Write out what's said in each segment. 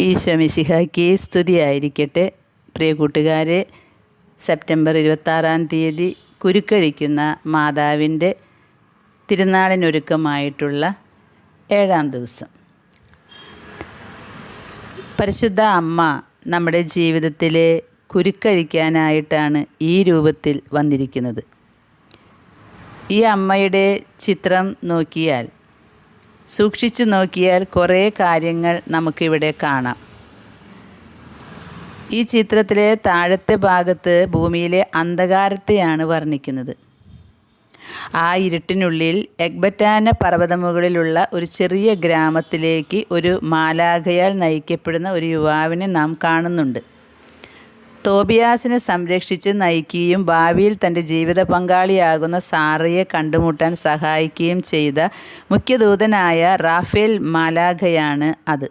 ഈശോമിശിഹായ്ക്ക് സ്തുതിയായിരിക്കട്ടെ. പ്രിയ കൂട്ടുകാരെ സെപ്റ്റംബർ ഇരുപത്താറാം തീയതി കുരുക്കഴിക്കുന്ന മാതാവിന്റെ തിരുനാളിനൊരുക്കമായിട്ടുള്ള ഏഴാം ദിവസം. പരിശുദ്ധ അമ്മ നമ്മുടെ ജീവിതത്തിലെ കുരുക്കഴിക്കാനായിട്ടാണ് ഈ രൂപത്തിൽ വന്നിരിക്കുന്നത്. ഈ അമ്മയുടെ ചിത്രം നോക്കിയാൽ സൂക്ഷിച്ചു നോക്കിയാൽ കുറേ കാര്യങ്ങൾ നമുക്കിവിടെ കാണാം. ഈ ചിത്രത്തിലെ താഴത്തെ ഭാഗത്ത് ഭൂമിയിലെ അന്ധകാരത്തെയാണ് വർണിക്കുന്നത്. ആ ഇരുട്ടിനുള്ളിൽ എഗ്ബറ്റാന പർവതമുകളിലുള്ള ഒരു ചെറിയ ഗ്രാമത്തിലേക്ക് ഒരു മാലാഖയാൽ നയിക്കപ്പെടുന്ന ഒരു യുവാവിനെ നാം കാണുന്നുണ്ട്. തോബിയാസിനെ സംരക്ഷിച്ച് നയിക്കുകയും ഭാവിയിൽ തന്റെ ജീവിത പങ്കാളിയാകുന്ന സാറയെ കണ്ടുമുട്ടാൻ സഹായിക്കുകയും ചെയ്ത മുഖ്യദൂതനായ റാഫേൽ മാലാഖയാണ് അത്.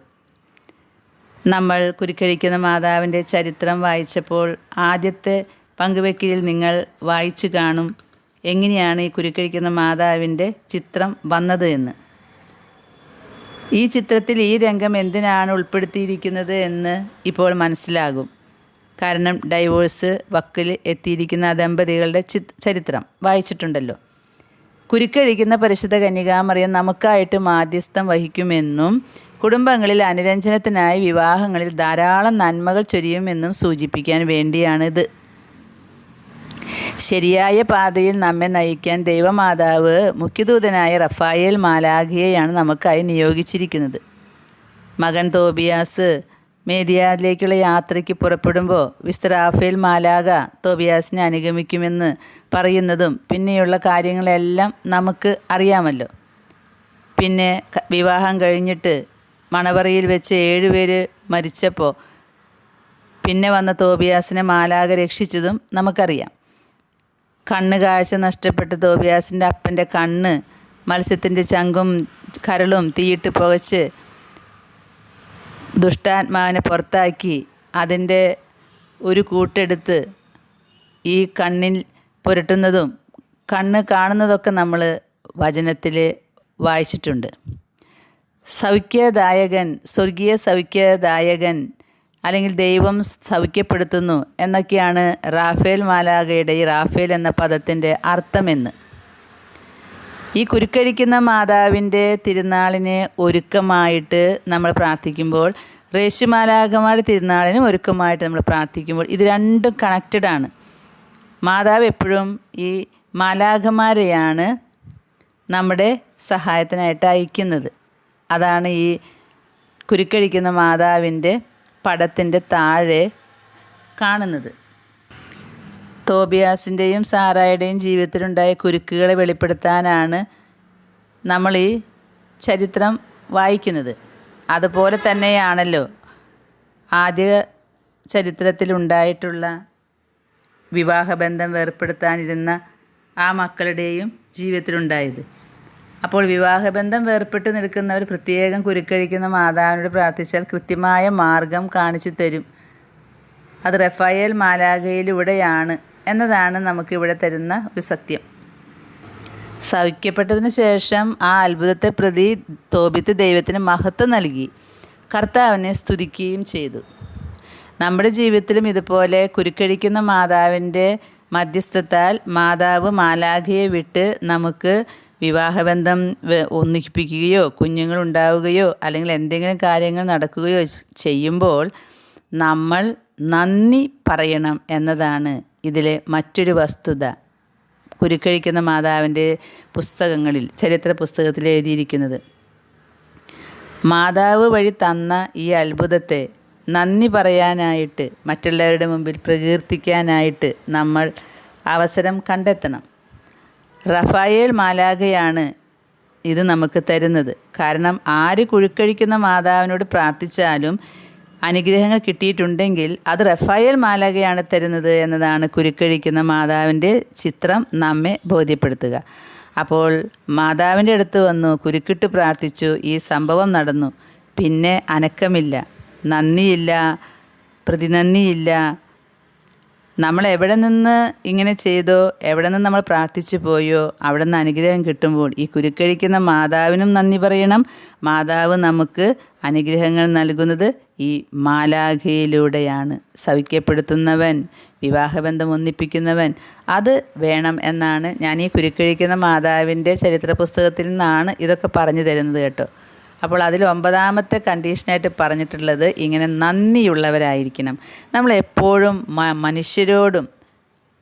നമ്മൾ കുരുക്കഴിക്കുന്ന മാതാവിന്റെ ചരിത്രം വായിച്ചപ്പോൾ ആദ്യത്തെ പങ്കുവെക്കലിൽ നിങ്ങൾ വായിച്ചു കാണും എങ്ങനെയാണ് ഈ കുരുക്കഴിക്കുന്ന മാതാവിന്റെ ചിത്രം വന്നത് എന്ന്. ഈ ചിത്രത്തിൽ ഈ രംഗം എന്തിനാണ് ഉൾപ്പെടുത്തിയിരിക്കുന്നത് എന്ന് ഇപ്പോൾ മനസ്സിലാകും. കാരണം ഡൈവോഴ്സ് വക്കിൽ എത്തിയിരിക്കുന്ന ദമ്പതികളുടെ ചരിത്രം വായിച്ചിട്ടുണ്ടല്ലോ. കുരുക്കഴിക്കുന്ന പരിശുദ്ധ കന്യകാമറിയം നമുക്കായിട്ട് മാധ്യസ്ഥം വഹിക്കുമെന്നും കുടുംബങ്ങളിൽ അനുരഞ്ജനത്തിനായി വിവാഹങ്ങളിൽ ധാരാളം നന്മകൾ ചൊരിയുമെന്നും സൂചിപ്പിക്കാൻ വേണ്ടിയാണിത്. ശരിയായ പാതയിൽ നമ്മെ നയിക്കാൻ ദൈവമാതാവ് മുഖ്യദൂതനായ റഫായേൽ മാലാഖിയെയാണ് നമുക്കായി നിയോഗിച്ചിരിക്കുന്നത്. മകൻ തോബിയാസ് മേദിയാദിലേക്കുള്ള യാത്രയ്ക്ക് പുറപ്പെടുമ്പോൾ വിസ്ത റാഫേൽ മാലാക തോബിയാസിനെ അനുഗമിക്കുമെന്ന് പറയുന്നതും പിന്നെയുള്ള കാര്യങ്ങളെല്ലാം നമുക്ക് അറിയാമല്ലോ. പിന്നെ വിവാഹം കഴിഞ്ഞിട്ട് മണവറയിൽ വെച്ച് ഏഴുപേര് മരിച്ചപ്പോൾ പിന്നെ വന്ന തോബിയാസിനെ മാലാക രക്ഷിച്ചതും നമുക്കറിയാം. കണ്ണ് കാഴ്ച നഷ്ടപ്പെട്ട തോബിയാസിന്റെ അപ്പന്റെ കണ്ണ് മത്സ്യത്തിന്റെ ചങ്കും കരളും തീയിട്ട് പുകച്ച് ദുഷ്ടാത്മാവിനെ പുറത്താക്കി അതിന്റെ ഒരു കൂട്ടെടുത്ത് ഈ കണ്ണിൽ പുരട്ടുന്നതും കണ്ണ് കാണുന്നതൊക്കെ നമ്മൾ വചനത്തിൽ വായിച്ചിട്ടുണ്ട്. സൗഖ്യദായകൻ സ്വർഗീയ സൗഖ്യദായകൻ അല്ലെങ്കിൽ ദൈവം സൗഖ്യപ്പെടുത്തുന്നു എന്നൊക്കെയാണ് റാഫേൽ മാലാഗയുടെ ഈ റാഫേൽ എന്ന പദത്തിന്റെ അർത്ഥമെന്ന്. ഈ കുരുക്കഴിക്കുന്ന മാതാവിന്റെ തിരുനാളിന് ഒരുക്കമായിട്ട് നമ്മൾ പ്രാർത്ഥിക്കുമ്പോൾ റേശുമാലാകമാരുടെ തിരുനാളിന് ഒരുക്കമായിട്ട് നമ്മൾ പ്രാർത്ഥിക്കുമ്പോൾ ഇത് രണ്ടും കണക്റ്റഡ് ആണ്. മാതാവ് എപ്പോഴും ഈ മാലാഖമാരെയാണ് നമ്മുടെ സഹായത്തിനായിട്ട് അയക്കുന്നത്. അതാണ് ഈ കുരുക്കഴിക്കുന്ന മാതാവിന്റെ പടത്തിന്റെ താഴെ കാണുന്നത്. തോബിയാസിന്റെയും സാറായുടെയും ജീവിതത്തിലുണ്ടായ കുരുക്കുകളെ വെളിപ്പെടുത്താനാണ് നമ്മൾ ഈ ചരിത്രം വായിക്കുന്നത്. അതുപോലെ തന്നെയാണല്ലോ ആദ്യ ചരിത്രത്തിലുണ്ടായിട്ടുള്ള വിവാഹബന്ധം വേർപ്പെടുത്താനിരുന്ന ആ മക്കളുടെയും ജീവിതത്തിലുണ്ടായത്. അപ്പോൾ വിവാഹബന്ധം വേർപെട്ട് നിൽക്കുന്നവർ പ്രത്യേകം കുരുക്കഴിക്കുന്ന മാതാവിനോട് പ്രാർത്ഥിച്ചാൽ കൃത്യമായ മാർഗം കാണിച്ചു തരും. അത് റഫായേൽ മാലാഖയിലൂടെയാണ് എന്നതാണ് നമുക്കിവിടെ തരുന്ന ഒരു സത്യം. സൗഖ്യപ്പെട്ടതിന് ശേഷം ആ അത്ഭുതത്തെ പ്രതി തോപിത്ത് ദൈവത്തിന് മഹത്വം നൽകി. കർത്താവിനെ സ്തുതിക്കുകയും ചെയ്തു. നമ്മുടെ ജീവിതത്തിലും ഇതുപോലെ കുരുക്കഴിക്കുന്ന മാതാവിന്റെ മധ്യസ്ഥത്താൽ മാതാവ് മാലാഖയെ വിട്ട് നമുക്ക് വിവാഹബന്ധം ഒന്നിപ്പിക്കുകയോ കുഞ്ഞുങ്ങളുണ്ടാവുകയോ അല്ലെങ്കിൽ എന്തെങ്കിലും കാര്യങ്ങൾ നടക്കുകയോ ചെയ്യുമ്പോൾ നമ്മൾ നന്ദി പറയണം എന്നതാണ് ഇതിലെ മറ്റൊരു വസ്തുത. കുരുക്കഴിക്കുന്ന മാതാവിന്റെ പുസ്തകങ്ങളിൽ ചരിത്ര പുസ്തകത്തിൽ എഴുതിയിരിക്കുന്നത്. മാതാവ് വഴി തന്ന ഈ അത്ഭുതത്തെ നന്ദി പറയാനായിട്ട് മറ്റുള്ളവരുടെ മുമ്പിൽ പ്രകീർത്തിക്കാനായിട്ട് നമ്മൾ അവസരം കണ്ടെത്തണം. റഫായേൽ മാലാഖയാണ് ഇത് നമുക്ക് തരുന്നത്. കാരണം ആര് കുഴുക്കഴിക്കുന്ന മാതാവിനോട് പ്രാർത്ഥിച്ചാലും അനുഗ്രഹങ്ങൾ കിട്ടിയിട്ടുണ്ടെങ്കിൽ അത് റഫായൽ മാലകയാണ് തരുന്നത് എന്നതാണ് കുരുക്കഴിക്കുന്ന മാതാവിന്റെ ചിത്രം നമ്മെ ബോധ്യപ്പെടുത്തുക. അപ്പോൾ മാതാവിന്റെ അടുത്ത് വന്നു കുരുക്കിട്ട് പ്രാർത്ഥിച്ചു ഈ സംഭവം നടന്നു. പിന്നെ അനക്കമില്ല നന്ദിയില്ല പ്രതിനന്ദിയില്ല നമ്മൾ എവിടെ നിന്ന് ഇങ്ങനെ ചെയ്തോ എവിടെ നിന്ന് നമ്മൾ പ്രാർത്ഥിച്ചു പോയോ അവിടെ നിന്ന് അനുഗ്രഹം കിട്ടുമ്പോൾ ഈ കുരുക്കഴിക്കുന്ന മാതാവിനും നന്ദി പറയണം. മാതാവ് നമുക്ക് അനുഗ്രഹങ്ങൾ നൽകുന്നത് ഈ മാലാഖയിലൂടെയാണ്. സവിക്കപ്പെടുത്തുന്നവൻ വിവാഹബന്ധം ഒന്നിപ്പിക്കുന്നവൻ അത് വേണം എന്നാണ് ഞാൻ ഈ കുരുക്കഴിക്കുന്ന മാതാവിന്റെ ചരിത്ര പുസ്തകത്തിൽ നിന്നാണ് ഇതൊക്കെ പറഞ്ഞു തരുന്നത് കേട്ടോ. അപ്പോൾ അതിൽ ഒമ്പതാമത്തെ കണ്ടീഷനായിട്ട് പറഞ്ഞിട്ടുള്ളത് ഇങ്ങനെ നന്ദിയുള്ളവരായിരിക്കണം. നമ്മൾ എപ്പോഴും മനുഷ്യരോടും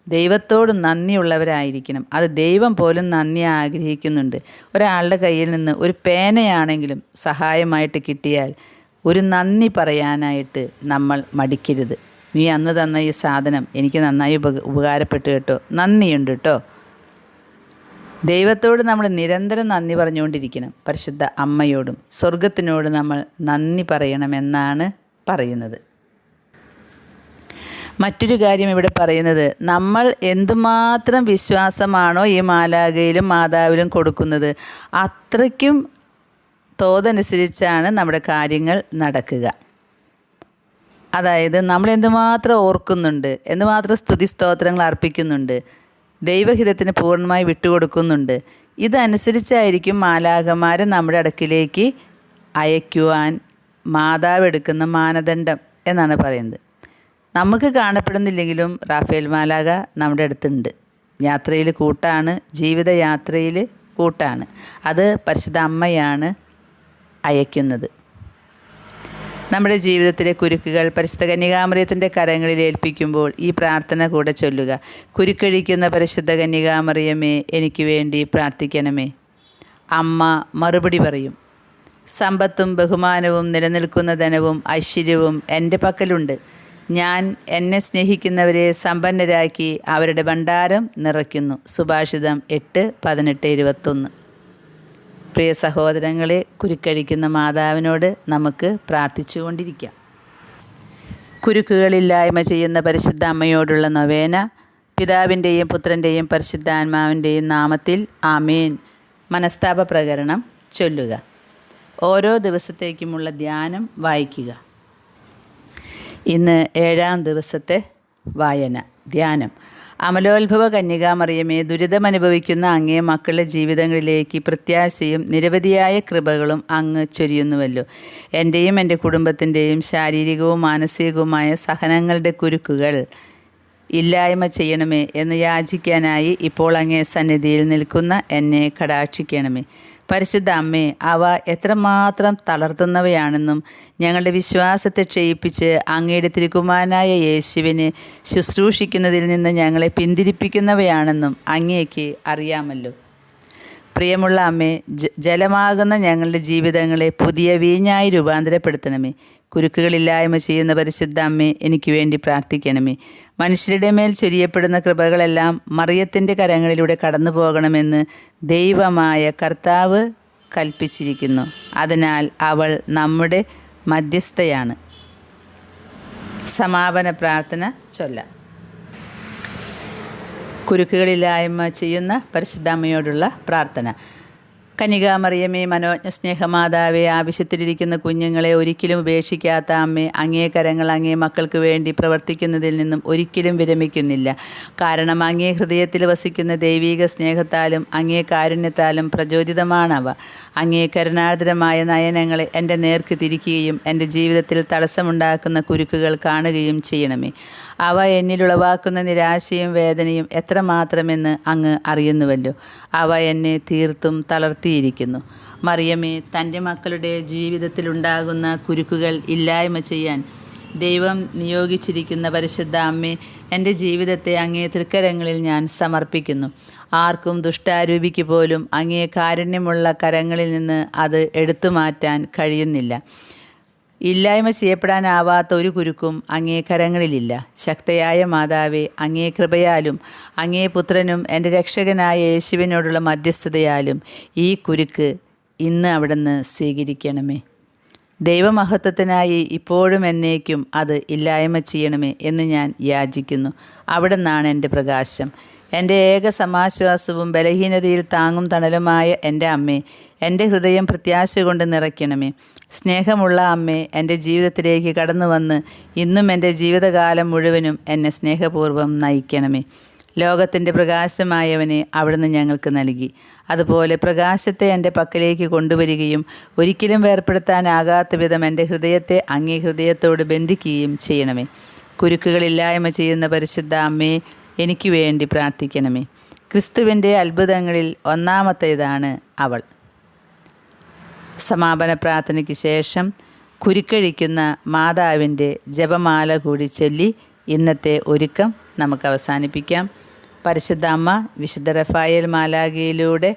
ദൈവത്തോടും നന്ദിയുള്ളവരായിരിക്കണം. അത് ദൈവം പോലും നന്ദി ആഗ്രഹിക്കുന്നുണ്ട്. ഒരാളുടെ കയ്യിൽ നിന്ന് ഒരു പേനയാണെങ്കിലും സഹായമായിട്ട് കിട്ടിയാൽ ഒരു നന്ദി പറയാനായിട്ട് നമ്മൾ മടിക്കരുത്. നീ അന്ന് തന്ന ഈ സാധനം എനിക്ക് നന്നായി ഉപക ഉപകാരപ്പെട്ടു കേട്ടോ. നന്ദിയുണ്ട് കേട്ടോ. ദൈവത്തോട് നമ്മൾ നിരന്തരം നന്ദി പറഞ്ഞുകൊണ്ടിരിക്കണം. പരിശുദ്ധ അമ്മയോടും സ്വർഗത്തിനോട് നമ്മൾ നന്ദി പറയണമെന്നാണ് പറയുന്നത്. മറ്റൊരു കാര്യം ഇവിടെ പറയുന്നത് നമ്മൾ എന്തുമാത്രം വിശ്വാസമാണോ ഈ മാലാകയിലും മാതാവിലും കൊടുക്കുന്നത് അത്രയ്ക്കും തോതനുസരിച്ചാണ് നമ്മുടെ കാര്യങ്ങൾ നടക്കുക. അതായത് നമ്മൾ എന്തുമാത്രം ഓർക്കുന്നുണ്ട് എന്തുമാത്രം സ്തുതി സ്തോത്രങ്ങൾ അർപ്പിക്കുന്നുണ്ട് ദൈവഹിതത്തിന് പൂർണമായി വിട്ടുകൊടുക്കുന്നുണ്ട്. ഇതനുസരിച്ചായിരിക്കും മാലാഖമാരെ നമ്മുടെ അടുക്കിലേക്ക് അയക്കുവാൻ മാതാവ് എടുക്കുന്ന മാനദണ്ഡം എന്നാണ് പറയുന്നത്. നമുക്ക് കാണപ്പെടുന്നില്ലെങ്കിലും റാഫേൽ മാലാക നമ്മുടെ അടുത്തുണ്ട്. യാത്രയിൽ കൂട്ടാണ് ജീവിതയാത്രയിൽ കൂട്ടാണ്. അത് പരിശുദ്ധ അമ്മയാണ് അയക്കുന്നത്. നമ്മുടെ ജീവിതത്തിലെ കുരുക്കുകൾ പരിശുദ്ധ കന്യകാമറിയത്തിന്റെ കരങ്ങളിൽ ഏൽപ്പിക്കുമ്പോൾ ഈ പ്രാർത്ഥന കൂടെ ചൊല്ലുക. കുരുക്കഴിക്കുന്ന പരിശുദ്ധ കന്യകാമറിയമേ എനിക്ക് വേണ്ടി പ്രാർത്ഥിക്കണമേ. അമ്മ മറുപടി പറയും. സമ്പത്തും ബഹുമാനവും നിലനിൽക്കുന്ന ധനവും ഐശ്വര്യവും എന്റെ പക്കലുണ്ട്. ഞാൻ എന്നെ സ്നേഹിക്കുന്നവരെ സമ്പന്നരാക്കി അവരുടെ ഭണ്ഡാരം നിറയ്ക്കുന്നു. സുഭാഷിതം എട്ട് പതിനെട്ട് ഇരുപത്തൊന്ന്. പ്രിയ സഹോദരങ്ങളെ കുരുക്കഴിക്കുന്ന മാതാവിനോട് നമുക്ക് പ്രാർത്ഥിച്ചുകൊണ്ടിരിക്കാം. കുരുക്കുകളില്ലായ്മ ചെയ്യുന്ന പരിശുദ്ധ അമ്മയോടുള്ള നൊവേന പിതാവിന്റെയും പുത്രന്റെയും പരിശുദ്ധാത്മാവിന്റെയും നാമത്തിൽ ആമേൻ. മനസ്താപ പ്രകരണം ചൊല്ലുക. ഓരോ ദിവസത്തേക്കുമുള്ള ധ്യാനം വായിക്കുക. ഇന്ന് ഏഴാം ദിവസത്തെ വായന ധ്യാനം. അമലോത്ഭവ കന്യകാമറിയമേ ദുരിതമനുഭവിക്കുന്ന അങ്ങേ മക്കളുടെ ജീവിതങ്ങളിലേക്ക് പ്രത്യാശയും നിരവധിയായ കൃപകളും അങ്ങ് ചൊരിയുന്നുവല്ലോ. എന്റെയും എന്റെ കുടുംബത്തിന്റെയും ശാരീരികവും മാനസികവുമായ സഹനങ്ങളുടെ കുരുക്കുകൾ ഇല്ലായ്മ ചെയ്യണമേ എന്ന് യാചിക്കാനായി ഇപ്പോൾ അങ്ങേ സന്നിധിയിൽ നിൽക്കുന്ന എന്നെ കടാക്ഷിക്കണമേ. പരിശുദ്ധ അമ്മേ അവ എത്രമാത്രം തളർത്തുന്നവയാണെന്നും ഞങ്ങളുടെ വിശ്വാസത്തെ ക്ഷയിപ്പിച്ച് അങ്ങയുടെ തിരുകുമാരനായ യേശുവിനെ ശുശ്രൂഷിക്കുന്നതിൽ നിന്ന് ഞങ്ങളെ പിന്തിരിപ്പിക്കുന്നവയാണെന്നും അങ്ങേക്ക് അറിയാമല്ലോ. പ്രിയമുള്ള അമ്മേ ജലമാകുന്ന ഞങ്ങളുടെ ജീവിതങ്ങളെ പുതിയ വീഞ്ഞായി രൂപാന്തരപ്പെടുത്തണമേ. കുരുക്കുകളില്ലായ്മ ചെയ്യുന്ന പരിശുദ്ധ അമ്മേ എനിക്ക് വേണ്ടി പ്രാർത്ഥിക്കണമേ. മനുഷ്യരുടെ മേൽ ചൊരിയപ്പെടുന്ന കൃപകളെല്ലാം മറിയത്തിന്റെ കരങ്ങളിലൂടെ കടന്നു പോകണമെന്ന് ദൈവമായ കർത്താവ് കൽപ്പിച്ചിരിക്കുന്നു. അതിനാൽ അവൾ നമ്മുടെ മധ്യസ്ഥയാണ്. സമാപന പ്രാർത്ഥന ചൊല്ലാം. കുരുക്കുകളില്ലായ്മ ചെയ്യുന്ന പരിശുദ്ധാമ്മയോടുള്ള പ്രാർത്ഥന. കനികാമറിയമേ മനോജ്ഞ സ്നേഹമാതാവേ ആവശ്യത്തിലിരിക്കുന്ന കുഞ്ഞുങ്ങളെ ഒരിക്കലും ഉപേക്ഷിക്കാത്ത അമ്മേ അങ്ങേ കരങ്ങൾ അങ്ങേ മക്കൾക്ക് വേണ്ടി പ്രവർത്തിക്കുന്നതിൽ നിന്നും ഒരിക്കലും വിരമിക്കുന്നില്ല. കാരണം അങ്ങേ ഹൃദയത്തിൽ വസിക്കുന്ന ദൈവീക സ്നേഹത്താലും അങ്ങേ കാരുണ്യത്താലും പ്രചോദിതമാണവ. അങ്ങേ കരുണാർദ്രമായ നയനങ്ങളെ എന്റെ നേർക്ക് തിരിക്കുകയും എന്റെ ജീവിതത്തിൽ തടസ്സമുണ്ടാക്കുന്ന കുരുക്കുകൾ കാണുകയും ചെയ്യണമേ. അവ എന്നിൽ ഉളവാക്കുന്ന നിരാശയും വേദനയും എത്രമാത്രമെന്ന് അങ്ങ് അറിയുന്നുവല്ലോ. അവ എന്നെ തീർത്തും തളർത്തിയിരിക്കുന്നു. മറിയമേ തന്റെ മക്കളുടെ ജീവിതത്തിലുണ്ടാകുന്ന കുരുക്കുകൾ ഇല്ലായ്മ ചെയ്യാൻ ദൈവം നിയോഗിച്ചിരിക്കുന്ന പരിശുദ്ധ അമ്മേ എന്റെ ജീവിതത്തെ അങ്ങേ തൃക്കരങ്ങളിൽ ഞാൻ സമർപ്പിക്കുന്നു. ആർക്കും ദുഷ്ടാരൂപിക്ക് പോലും അങ്ങേ കാരുണ്യമുള്ള കരങ്ങളിൽ നിന്ന് അത് എടുത്തു മാറ്റാൻ കഴിയുന്നില്ല. ഇല്ലായ്മ ചെയ്യപ്പെടാനാവാത്ത ഒരു കുരുക്കും അങ്ങേ കരങ്ങളിലില്ല. ശക്തയായ മാതാവേ അങ്ങേ കൃപയാലും അങ്ങേ പുത്രനും എന്റെ രക്ഷകനായ യേശുവിനോടുള്ള മധ്യസ്ഥതയാലും ഈ കുരുക്ക് ഇന്ന് അവിടുന്ന് സ്വീകരിക്കണമേ. ദൈവമഹത്വത്തിനായി ഇപ്പോഴും എന്നേക്കും അത് ഇല്ലായ്മ ചെയ്യണമേ എന്ന് ഞാൻ യാചിക്കുന്നു. അവിടെ നിന്നാണ് എന്റെ പ്രകാശം. എന്റെ ഏക സമാശ്വാസവും ബലഹീനതയിൽ താങ്ങും തണലുമായ എന്റെ അമ്മേ എന്റെ ഹൃദയം പ്രത്യാശ കൊണ്ട് നിറയ്ക്കണമേ. സ്നേഹമുള്ള അമ്മേ എന്റെ ജീവിതത്തിലേക്ക് കടന്നു വന്ന് ഇന്നും എന്റെ ജീവിതകാലം മുഴുവനും എന്നെ സ്നേഹപൂർവം നയിക്കണമേ. ലോകത്തിന്റെ പ്രകാശമായവനെ അവിടുന്ന് ഞങ്ങൾക്ക് നൽകി. അതുപോലെ പ്രകാശത്തെ എന്റെ പക്കലേക്ക് കൊണ്ടുവരികയും ഒരിക്കലും വേർപ്പെടുത്താനാകാത്ത വിധം എന്റെ ഹൃദയത്തെ അങ്ങേ ഹൃദയത്തോട് ബന്ധിക്കുകയും ചെയ്യണമേ. കുരുക്കുകളില്ലായ്മ ചെയ്യുന്ന പരിശുദ്ധ അമ്മേ എനിക്ക് വേണ്ടി പ്രാർത്ഥിക്കണമേ. ക്രിസ്തുവിന്റെ അത്ഭുതങ്ങളിൽ ഒന്നാമത്തേതാണ് അവൾ. സമാപന പ്രാർത്ഥനയ്ക്ക് ശേഷം കുരുക്കഴിക്കുന്ന മാതാവിന്റെ ജപമാല കൂടി ചൊല്ലി ഇന്നത്തെ ഒരുക്കം നമുക്ക് അവസാനിപ്പിക്കാം. പരിശുദ്ധ അമ്മ വിശുദ്ധ റഫായൽ മാലാഖയിലൂടെ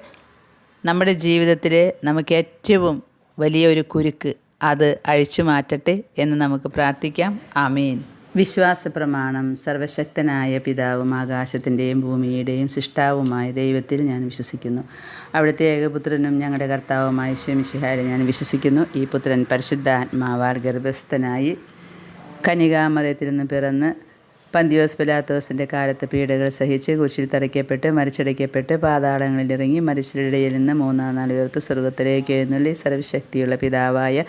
നമ്മുടെ ജീവിതത്തിൽ നമുക്ക് ഏറ്റവും വലിയൊരു കുരുക്ക് അത് അഴിച്ചു മാറ്റട്ടെ എന്ന് നമുക്ക് പ്രാർത്ഥിക്കാം. ആമീൻ. വിശ്വാസ പ്രമാണം സർവശക്തനായ പിതാവും ആകാശത്തിന്റെയും ഭൂമിയുടെയും സൃഷ്ടാവുമായ ദൈവത്തിൽ ഞാൻ വിശ്വസിക്കുന്നു. അവിടുത്തെ ഏകപുത്രനും ഞങ്ങളുടെ കർത്താവുമായ ശമിഷിഹാരെ ഞാൻ വിശ്വസിക്കുന്നു. ഈ പുത്രൻ പരിശുദ്ധാത്മാവാൽ ഗർഭസ്ഥനായി കനികാമറയത്തിൽ നിന്ന് പിറന്ന് പന്തിയോസ് പിലാത്തോസിന്റെ കാലത്ത് പീഡകൾ സഹിച്ച് കുശിൽ തറയ്ക്കപ്പെട്ട് മരിച്ചടയ്ക്കപ്പെട്ട് പാതാളങ്ങളിലിറങ്ങി ഇറങ്ങി മരിച്ചവരുടെ നിന്ന് മൂന്നാം നാൾ ഉയർത്ത് സ്വർഗത്തിലേക്ക് എഴുന്നള്ളി സർവശക്തിയുള്ള പിതാവായ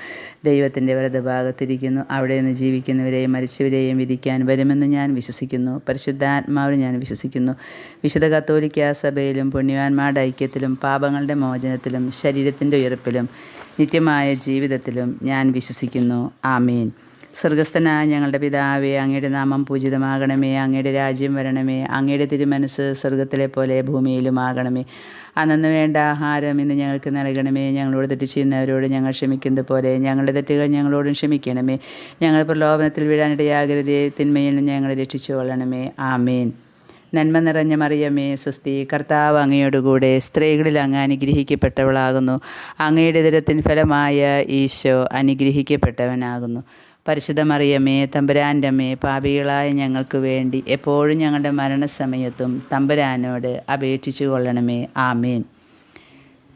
ദൈവത്തിന്റെ വലതുഭാഗത്തിരിക്കുന്നു. അവിടെ നിന്ന് ജീവിക്കുന്നവരെയും മരിച്ചവരെയും വിധിക്കാൻ വരുമെന്ന് ഞാൻ വിശ്വസിക്കുന്നു. പരിശുദ്ധാത്മാവിൽ ഞാൻ വിശ്വസിക്കുന്നു. വിശുദ്ധ കത്തോലിക്ക സഭയിലും പുണ്യവാന്മാരുടെ ഐക്യത്തിലും പാപങ്ങളുടെ മോചനത്തിലും ശരീരത്തിന്റെ ഉയർപ്പിലും നിത്യമായ ജീവിതത്തിലും ഞാൻ വിശ്വസിക്കുന്നു. ആമീൻ. സ്വർഗസ്ഥനായ ഞങ്ങളുടെ പിതാവേ അങ്ങയുടെ നാമം പൂജിതമാകണമേ അങ്ങയുടെ രാജ്യം വരണമേ അങ്ങയുടെ തിരുമനസ് സ്വർഗത്തിലെ പോലെ ഭൂമിയിലും ആകണമേ അന്നു വേണ്ട ആഹാരം ഇന്ന് ഞങ്ങൾക്ക് നൽകണമേ. ഞങ്ങളോട് തെറ്റ് ചെയ്യുന്നവരോട് ഞങ്ങൾ ക്ഷമിക്കുന്നത് പോലെ ഞങ്ങളുടെ തെറ്റുകൾ ഞങ്ങളോടും ക്ഷമിക്കണമേ. ഞങ്ങൾ പ്രലോഭനത്തിൽ വീഴാനിടയാകരുതേ തിന്മയിൽ ഞങ്ങളെ രക്ഷിച്ചു കൊള്ളണമേ ആമേൻ. നന്മ നിറഞ്ഞ മറിയമേ സുസ്തി കർത്താവ് അങ്ങയോടുകൂടെ സ്ത്രീകളിൽ അങ്ങ് അനുഗ്രഹിക്കപ്പെട്ടവളാകുന്നു. അങ്ങയുടെ ദുരത്തിൻ ഫലമായ ഈശോ അനുഗ്രഹിക്കപ്പെട്ടവനാകുന്നു. പരിശുദ്ധ മറിയമേ തമ്പുരാന്റെ അമ്മേ പാപികളായ ഞങ്ങൾക്ക് വേണ്ടി എപ്പോഴും ഞങ്ങളുടെ മരണസമയത്തും തമ്പുരാനോട് അപേക്ഷിച്ചു കൊള്ളണമേ. ആമേൻ.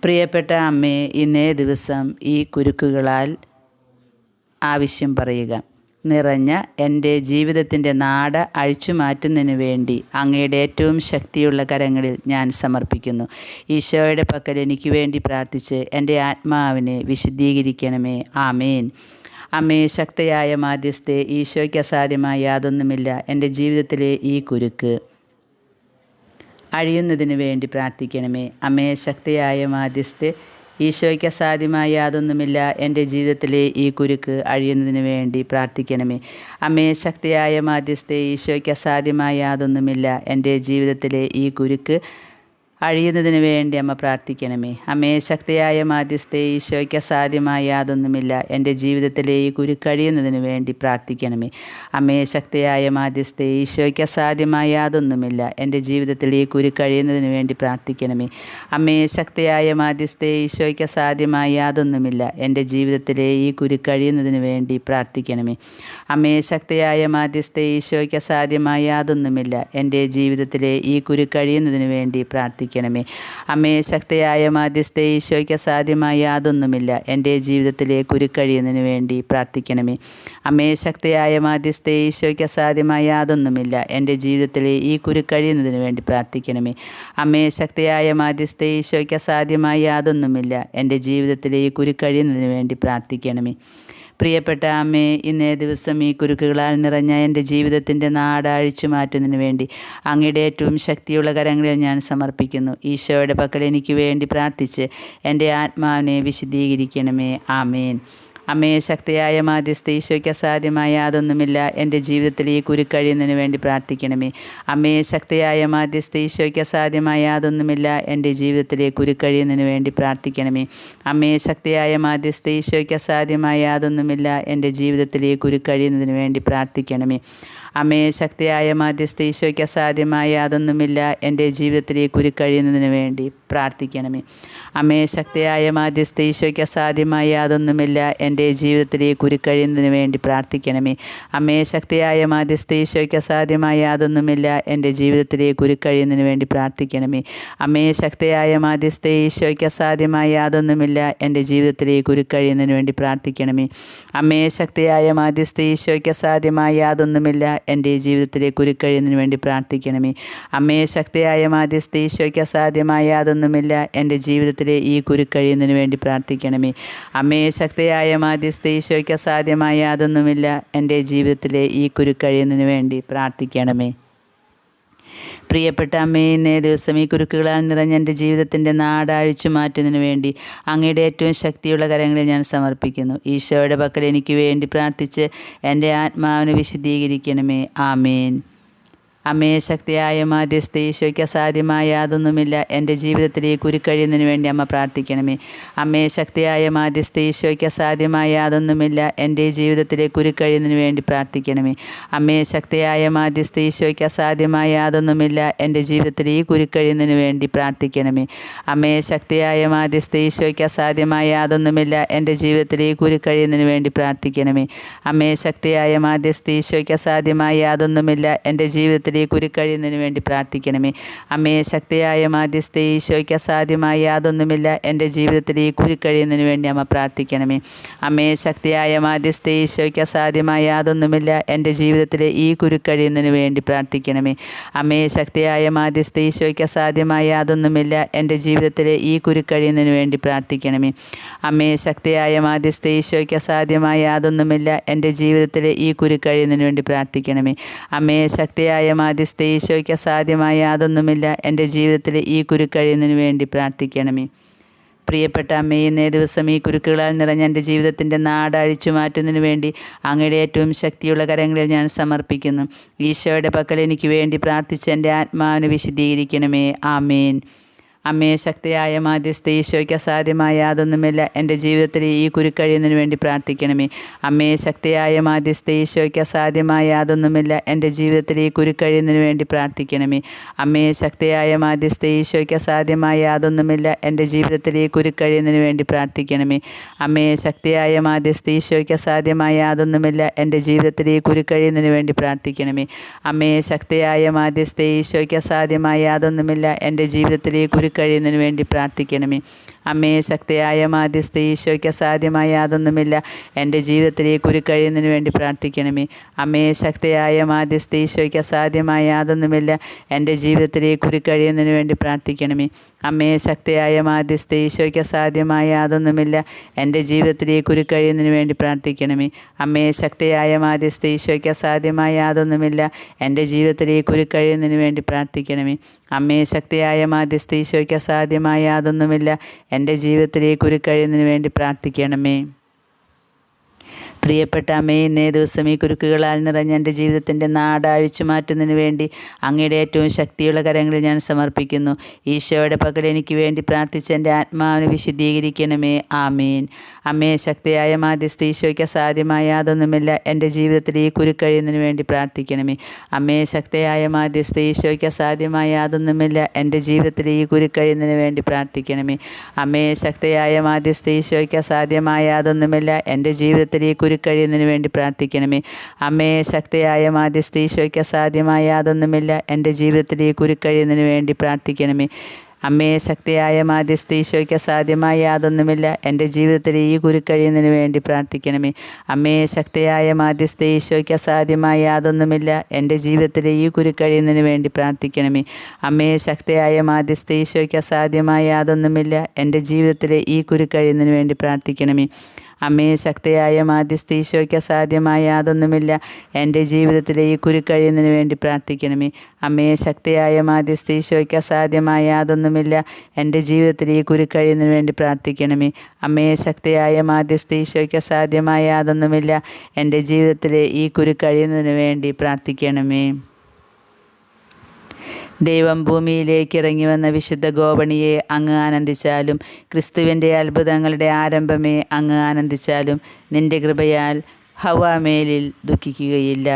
പ്രിയപ്പെട്ട അമ്മേ ഇന്നേ ദിവസം ഈ കുരുക്കുകളാൽ ആവശ്യം പറയുക. നിറഞ്ഞ എന്റെ ജീവിതത്തിന്റെ നാട അഴിച്ചു മാറ്റുന്നതിന് വേണ്ടി അങ്ങയുടെ ഏറ്റവും ശക്തിയുള്ള കരങ്ങളിൽ ഞാൻ സമർപ്പിക്കുന്നു. ഈശോയുടെ പക്കൽ എനിക്ക് വേണ്ടി പ്രാർത്ഥിച്ച് എന്റെ ആത്മാവിനെ വിശുദ്ധീകരിക്കണമേ. ആമേൻ. അമ്മേ ശക്തയായ മാധ്യസ്ഥെ ഈശോയ്ക്ക് അസാധ്യമായ യാതൊന്നുമില്ല. എന്റെ ജീവിതത്തിലെ ഈ കുരുക്ക് അഴിയുന്നതിന് വേണ്ടി പ്രാർത്ഥിക്കണമേ. അമ്മേ ശക്തിയായ മാധ്യസ്ഥെ ഈശോയ്ക്ക് അസാധ്യമായ യാതൊന്നുമില്ല. എന്റെ ജീവിതത്തിലെ ഈ കുരുക്ക് അഴിയുന്നതിന് വേണ്ടി പ്രാർത്ഥിക്കണമേ. അമ്മേ ശക്തിയായ മാധ്യസ്ഥെ ഈശോയ്ക്ക് അസാധ്യമായ യാതൊന്നുമില്ല. എന്റെ ജീവിതത്തിലെ ഈ കുരുക്ക് അഴിയുന്നതിന് വേണ്ടി അമ്മ പ്രാർത്ഥിക്കണമേ. അമ്മയെ ശക്തിയായ മാധ്യസ്ഥയെ ഈശോയ്ക്ക് അസാധ്യമായ യാതൊന്നുമില്ല. എന്റെ ജീവിതത്തിലെ ഈ കുരു കഴിയുന്നതിന് വേണ്ടി പ്രാർത്ഥിക്കണമേ. അമ്മയെ ശക്തിയായ മാധ്യസ്ഥയെ ഈശോയ്ക്ക് അസാധ്യമായ യാതൊന്നുമില്ല. എന്റെ ജീവിതത്തിലെ ഈ കുരു കഴിയുന്നതിന് വേണ്ടി പ്രാർത്ഥിക്കണമേ. അമ്മയെ ശക്തിയായ മാധ്യസ്ഥയെ ഈശോയ്ക്ക് അസാധ്യമായ യാതൊന്നുമില്ല. എന്റെ ജീവിതത്തിലെ ഈ കുരു കഴിയുന്നതിന് വേണ്ടി പ്രാർത്ഥിക്കണമേ. അമ്മയെ ശക്തിയായ മാധ്യസ്ഥയെ ഈശോയ്ക്ക് അസാധ്യമായ യാതൊന്നുമില്ല. എന്റെ ജീവിതത്തിലെ ഈ കുരു കഴിയുന്നതിന് വേണ്ടി പ്രാർത്ഥിക്കണമേ അമ്മേ ശക്തയായ മാധ്യസ്ഥ ഈശോയ്ക്ക് അസാധ്യമായ യാതൊന്നുമില്ല. എന്റെ ജീവിതത്തിലെ കുരുക്കഴിയുന്നതിന് വേണ്ടി പ്രാർത്ഥിക്കണമേ. അമ്മേ ശക്തയായ മാധ്യസ്ഥ ഈശോയ്ക്ക് അസാധ്യമായ യാതൊന്നുമില്ല. എന്റെ ജീവിതത്തിലെ ഈ കുരുക്കഴിയുന്നതിന് വേണ്ടി പ്രാർത്ഥിക്കണമേ. അമ്മേ ശക്തയായ മാധ്യസ്ഥ ഈശോയ്ക്ക് അസാധ്യമായ യാതൊന്നുമില്ല. എന്റെ ജീവിതത്തിലെ ഈ കുരുക്കഴിയുന്നതിന് വേണ്ടി പ്രാർത്ഥിക്കണമേ. പ്രിയപ്പെട്ട അമ്മേ ഇന്നേ ദിവസം ഈ കുരുക്കുകളാൽ നിറഞ്ഞ എന്റെ ജീവിതത്തിന്റെ നാട് അഴിച്ചു മാറ്റുന്നതിന് വേണ്ടി അങ്ങയുടെ ഏറ്റവും ശക്തിയുള്ള കരങ്ങളിൽ ഞാൻ സമർപ്പിക്കുന്നു. ഈശോയുടെ പക്കൽ എനിക്ക് വേണ്ടി പ്രാർത്ഥിച്ച് എന്റെ ആത്മാവിനെ വിശദീകരിക്കണമേ ആമേൻ. അമ്മയെ ശക്തിയായ മാധ്യസ്ഥ ഈശോയ്ക്ക് അസാധ്യമായ യാതൊന്നുമില്ല. എന്റെ ജീവിതത്തിൽ ഈ കുരുക്കഴിയുന്നതിന് വേണ്ടി പ്രാർത്ഥിക്കണമേ. അമ്മയെ ശക്തിയായ മാധ്യസ്ഥ ഈശോയ്ക്ക് അസാധ്യമായ യാതൊന്നുമില്ല. എന്റെ ജീവിതത്തിൽ ഈ കുരുക്കഴിയുന്നതിന് വേണ്ടി പ്രാർത്ഥിക്കണമേ. അമ്മയെ ശക്തിയായ മാധ്യസ്ഥ ഈശോയ്ക്ക് അസാധ്യമായ യാതൊന്നുമില്ല. എന്റെ ജീവിതത്തിൽ ഈ കുരുക്കഴിയുന്നതിന് വേണ്ടി പ്രാർത്ഥിക്കണമേ. അമ്മയെ ശക്തിയായ മാധ്യസ്ഥ ഈശോയ്ക്ക് അസാധ്യമായ യാതൊന്നുമില്ല. എന്റെ ജീവിതത്തിലെ കുരുക്കഴിയുന്നതിന് വേണ്ടി പ്രാർത്ഥിക്കണമേ. അമ്മയെ ശക്തിയായ മാധ്യസ്ഥ ഈശോയ്ക്ക് അസാധ്യമായ യാതൊന്നുമില്ല. എന്റെ ജീവിതത്തിലെ കുരുക്കഴിയുന്നതിന് വേണ്ടി പ്രാർത്ഥിക്കണമേ. അമ്മയെ ശക്തിയായ മാധ്യസ്ഥ ഈശോയ്ക്ക് അസാധ്യമായ യാതൊന്നുമില്ല. എന്റെ ജീവിതത്തിലെ കുരുക്കഴിയുന്നതിന് വേണ്ടി പ്രാർത്ഥിക്കണമേ. അമ്മയെ ശക്തിയായ മാധ്യസ്ഥ ഈശോയ്ക്ക് അസാധ്യമായ യാതൊന്നുമില്ല. എന്റെ ജീവിതത്തിലെ കുരുക്കഴിയുന്നതിന് വേണ്ടി പ്രാർത്ഥിക്കണമേ. അമ്മയെ ശക്തിയായ മാധ്യസ്ഥ ഈശോയ്ക്ക് അസാധ്യമായ യാതൊന്നുമില്ല. എന്റെ ജീവിതത്തിലെ ഉരുക്കഴിയുന്നതിന് വേണ്ടി പ്രാർത്ഥിക്കണമേ. അമ്മയെ ശക്തിയായ മാധ്യസ്ഥ ഈശോയ്ക്ക് അസാധ്യമായ യാതൊന്നുമില്ല. എന്റെ ജീവിതത്തിലെ ഈ കുരുക്കഴിയുന്നതിന് വേണ്ടി പ്രാർത്ഥിക്കണമേ. അമ്മയെ ശക്തിയായ മാധ്യസ്ഥ ഈശോയ്ക്ക് അസാധ്യമായ യാതൊന്നുമില്ല. എന്റെ ജീവിതത്തിലെ ഈ കുരുക്കഴിയുന്നതിന് വേണ്ടി പ്രാർത്ഥിക്കണമേ. പ്രിയപ്പെട്ട അമ്മേ ഇന്നേ ദിവസം ഈ കുരുക്കുകളാൽ നിറഞ്ഞ എന്റെ ജീവിതത്തിന്റെ നാടാഴിച്ചു മാറ്റുന്നതിന് വേണ്ടി അങ്ങയുടെ ഏറ്റവും ശക്തിയുള്ള കരങ്ങളിൽ ഞാൻ സമർപ്പിക്കുന്നു. ഈശോയുടെ പക്കൽ എനിക്ക് വേണ്ടി പ്രാർത്ഥിച്ച് എന്റെ ആത്മാവിനെ വിശദീകരിക്കണമേ ആമേൻ. അമ്മയെ ശക്തിയായ മാധ്യസ്ഥ ഈശോയ്ക്ക് അസാധ്യമായ യാതൊന്നുമില്ല. എന്റെ ജീവിതത്തിൽ ജീവിതത്തിലെ കുരുക്കഴിയുന്നതിന് വേണ്ടി അമ്മ പ്രാർത്ഥിക്കണമേ. അമ്മയെ ശക്തിയായ മാധ്യസ്ഥ ഈശോയ്ക്ക് അസാധ്യമായ യാതൊന്നുമില്ല. എന്റെ ജീവിതത്തിലെ കുരുക്കഴിയുന്നതിന് വേണ്ടി പ്രാർത്ഥിക്കണമേ. അമ്മയെ ശക്തിയായ മാധ്യസ്ഥ ഈശോയ്ക്ക് അസാധ്യമായ യാതൊന്നുമില്ല. എന്റെ ജീവിതത്തിൽ ഈ കുരുക്കഴിയുന്നതിന് വേണ്ടി പ്രാർത്ഥിക്കണമേ. അമ്മയെ ശക്തിയായ മാധ്യസ്ഥ ഈശോയ്ക്ക് അസാധ്യമായ യാതൊന്നുമില്ല. എന്റെ ജീവിതത്തിൽ ഈ കുരുക്കഴിയുന്നതിന് വേണ്ടി പ്രാർത്ഥിക്കണമേ. അമ്മയെ ശക്തിയായ മാധ്യസ്ഥ ഈശോയ്ക്ക് അസാധ്യമായ യാതൊന്നുമില്ല. എന്റെ ജീവിതത്തിലെ ഈ കുരുക്കഴിയുന്നതിന് വേണ്ടി പ്രാർത്ഥിക്കണമേ. അമ്മയെ ശക്തിയായ മാധ്യസ്ഥ ഈശോയ്ക്ക് അസാധ്യമായ യാതൊന്നുമില്ല. എന്റെ ജീവിതത്തിൽ ഈ കുരുക്കഴിയുന്നതിന് വേണ്ടി അമ്മ പ്രാർത്ഥിക്കണമേ. അമ്മയെ ശക്തിയായ മാധ്യസ്ഥ ഈശോയ്ക്ക് അസാധ്യമായ യാതൊന്നുമില്ല. എന്റെ ജീവിതത്തിൽ ഈ കുരുക്കഴിയുന്നതിന് വേണ്ടി പ്രാർത്ഥിക്കണമേ. അമ്മയെ ശക്തിയായ മാധ്യസ്ഥ ഈശോയ്ക്ക് അസാധ്യമായ യാതൊന്നുമില്ല. എന്റെ ജീവിതത്തിൽ ഈ കുരുക്കഴിയുന്നതിന് വേണ്ടി പ്രാർത്ഥിക്കണമേ. അമ്മയെ ശക്തിയായ മാധ്യസ്ഥ ഈശോയ്ക്ക് അസാധ്യമായ യാതൊന്നുമില്ല. എന്റെ ജീവിതത്തിൽ ഈ കുരുക്കഴിയുന്നതിന് വേണ്ടി പ്രാർത്ഥിക്കണമേ. അമ്മയെ ശക്തിയായ മാധ്യസ്ഥ ഈശോയ്ക്ക് അസാധ്യമായ യാതൊന്നുമില്ല. എന്റെ ജീവിതത്തിലെ ഈ കുരുക്കഴിയുന്നതിന് വേണ്ടി പ്രാർത്ഥിക്കണമേ. പ്രിയപ്പെട്ട അമ്മേ ഇന്നേ ദിവസം ഈ കുരുക്കുകളാൽ നിറഞ്ഞ എന്റെ ജീവിതത്തിന്റെ നാടഴിച്ചു മാറ്റുന്നതിന് വേണ്ടി അങ്ങയുടെ ഏറ്റവും ശക്തിയുള്ള കരങ്ങളിൽ ഞാൻ സമർപ്പിക്കുന്നു. ഈശോയുടെ പക്കൽ എനിക്ക് വേണ്ടി പ്രാർത്ഥിച്ച് എന്റെ ആത്മാവിനെ വിശദീകരിക്കണമേ ആമേൻ. അമ്മയെ ശക്തിയായ മാധ്യസ്ഥ ഈശോയ്ക്ക് അസാധ്യമായ യാതൊന്നുമില്ല. എന്റെ ജീവിതത്തിൽ ഈ കുരുക്കഴിയുന്നതിന് വേണ്ടി പ്രാർത്ഥിക്കണമേ. അമ്മയെ ശക്തിയായ മാധ്യസ്ഥ ഈശോയ്ക്ക് അസാധ്യമായ യാതൊന്നുമില്ല. എന്റെ ജീവിതത്തിൽ ഈ കുരുക്കഴിയുന്നതിന് വേണ്ടി പ്രാർത്ഥിക്കണമേ. അമ്മയെ ശക്തിയായ മാധ്യസ്ഥ ഈശോയ്ക്ക് അസാധ്യമായ യാതൊന്നുമില്ല. എന്റെ ജീവിതത്തിൽ ഈ കുരുക്കഴിയുന്നതിന് വേണ്ടി പ്രാർത്ഥിക്കണമേ. അമ്മയെ ശക്തിയായ മാധ്യസ്ഥ ഈശോയ്ക്ക് അസാധ്യമായ യാതൊന്നുമില്ല. എന്റെ ജീവിതത്തിൽ ഈ കുരുക്കഴിയുന്നതിന് വേണ്ടി പ്രാർത്ഥിക്കണമേ. അമ്മയെ ശക്തിയായ മാധ്യസ്ഥ ഈശോയ്ക്ക് അസാധ്യമായ യാതൊന്നുമില്ല. എന്റെ ജീവിതത്തിൽ ഈ കുരുക്കഴിയുന്നതിന് വേണ്ടി പ്രാർത്ഥിക്കണമേ. അമ്മയെ ശക്തിയായ മാധ്യസ്ഥ ഈശോയ്ക്ക് അസാധ്യമായ യാതൊന്നുമില്ല. എന്റെ ജീവിതത്തിൽ ഈ കുരുക്കഴിയുന്നതിന് വേണ്ടി പ്രാർത്ഥിക്കണമേ. അമ്മയെ ശക്തിയായ മാധ്യസ്ഥ ഈശോയ്ക്ക് അസാധ്യമായ യാതൊന്നുമില്ല. എന്റെ ജീവിതത്തിൽ ഈ കുരുക്കഴിയുന്നതിന് വേണ്ടി പ്രാർത്ഥിക്കണമേ. അമ്മയെ ശക്തിയായ മാധ്യസ്ഥ ഈശോയ്ക്ക് അസാധ്യമായ യാതൊന്നുമില്ല. എന്റെ ജീവിതത്തിൽ ഈ കുരുക്കഴിയുന്നതിന് വേണ്ടി പ്രാർത്ഥിക്കണമേ. അമ്മയെ ശക്തിയായ മാധ്യസ്ഥ ഈശോയ്ക്ക് അസാധ്യമായ യാതൊന്നുമില്ല. എന്റെ ജീവിതത്തിൽ ഈ കുരുക്കഴിയുന്നതിന് വേണ്ടി പ്രാർത്ഥിക്കണമേ. അമ്മയെ ശക്തിയായ മാധ്യസ്ഥ ഈശോയ്ക്ക് അസാധ്യമായ യാതൊന്നുമില്ല. എന്റെ ജീവിതത്തിലേക്ക് ഒരു കുരുക്കഴിയുന്നതിന് വേണ്ടി പ്രാർത്ഥിക്കണമേ. പ്രിയപ്പെട്ട അമ്മേ ഇന്നേ ദിവസം ഈ കുരുക്കുകളാൽ നിറഞ്ഞ എന്റെ ജീവിതത്തിന്റെ നാട് അഴിച്ചു മാറ്റുന്നതിന് വേണ്ടി അങ്ങയുടെ ഏറ്റവും ശക്തിയുള്ള കരങ്ങളിൽ ഞാൻ സമർപ്പിക്കുന്നു. ഈശോയുടെ പകൽ എനിക്ക് വേണ്ടി പ്രാർത്ഥിച്ച് എന്റെ ആത്മാവിനെ വിശുദ്ധീകരിക്കണമേ. ആമീൻ. അമ്മയെ ശക്തിയായ മാധ്യസ്ഥ ഈശോയ്ക്ക് അസാധ്യമായ യാതൊന്നുമില്ല. എന്റെ ജീവിതത്തിൽ ഈ കുരുക്കഴിയുന്നതിന് വേണ്ടി പ്രാർത്ഥിക്കണമേ. അമ്മയെ ശക്തിയായ മാധ്യസ്ഥ ഈശോയ്ക്ക് അസാധ്യമായ യാതൊന്നുമില്ല. എന്റെ ജീവിതത്തിൽ ഈ കുരുക്കഴിയുന്നതിന് വേണ്ടി പ്രാർത്ഥിക്കണമേ. അമ്മയെ ശക്തിയായ മാധ്യസ്ഥ ഈശോയ്ക്ക് അസാധ്യമായ യാതൊന്നുമില്ല. എന്റെ ജീവിതത്തിൽ ഈ കുരുക്കഴിയുന്നതിന് വേണ്ടി പ്രാർത്ഥിക്കണമേ. അമ്മയെ ശക്തിയായ മാധ്യസ്ഥ ഈശോയ്ക്ക് അസാധ്യമായ യാതൊന്നുമില്ല. എന്റെ ജീവിതത്തിൽ ഈ കുരുക്കഴിയുന്നതിന് വേണ്ടി പ്രാർത്ഥിക്കണമേ. അമ്മയെ ശക്തിയായ മാധ്യസ്ഥ ഈശോയ്ക്ക് അസാധ്യമായ യാതൊന്നുമില്ല. എന്റെ ജീവിതത്തിൽ ഈ കുരുക്കഴിയുന്നതിന് വേണ്ടി പ്രാർത്ഥിക്കണമേ. അമ്മയെ ശക്തിയായ മാധ്യസ്ഥ ഈശോയ്ക്ക് അസാധ്യമായ യാതൊന്നുമില്ല. എന്റെ ജീവിതത്തിൽ ഈ കുരുക്കഴിയുന്നതിന് വേണ്ടി പ്രാർത്ഥിക്കണമേ. അമ്മയെ ശക്തിയായ മാധ്യസ്ഥ ഈശോയ്ക്ക് അസാധ്യമായ യാതൊന്നുമില്ല. എന്റെ ജീവിതത്തിലെ ഈ കുരുക്കഴിയുന്നതിന് വേണ്ടി പ്രാർത്ഥിക്കണമേ. അമ്മയെ ശക്തിയായ മാധ്യസ്ഥ ഈശോയ്ക്ക് അസാധ്യമായ യാതൊന്നുമില്ല. എന്റെ ജീവിതത്തിലെ ഈ കുരുക്കഴിയുന്നതിന് വേണ്ടി പ്രാർത്ഥിക്കണമേ. അമ്മയെ ശക്തിയായ മാധ്യസ്ഥ ഈശോയ്ക്ക് അസാധ്യമായ യാതൊന്നുമില്ല. എന്റെ ജീവിതത്തിലെ ഈ കുരുക്കഴിയുന്നതിന് വേണ്ടി പ്രാർത്ഥിക്കണമേ. അമ്മയെ ശക്തിയായ മാധ്യസ്ഥ ഈശോയ്ക്ക് അസാധ്യമായ യാതൊന്നുമില്ല. എന്റെ ജീവിതത്തിലെ ഈ കുരുക്കഴിയുന്നതിന് വേണ്ടി പ്രാർത്ഥിക്കണമേ. ദൈവം ഭൂമിയിലേക്ക് ഇറങ്ങി വന്ന വിശുദ്ധ ഗോപണിയെ അങ്ങ് ആനന്ദിച്ചാലും ക്രിസ്തുവിന്റെ അത്ഭുതങ്ങളുടെ ആരംഭമേ അങ്ങ് ആനന്ദിച്ചാലും നിന്റെ കൃപയാൽ ഹവാമേലിൽ ദുഃഖിക്കുകയില്ല.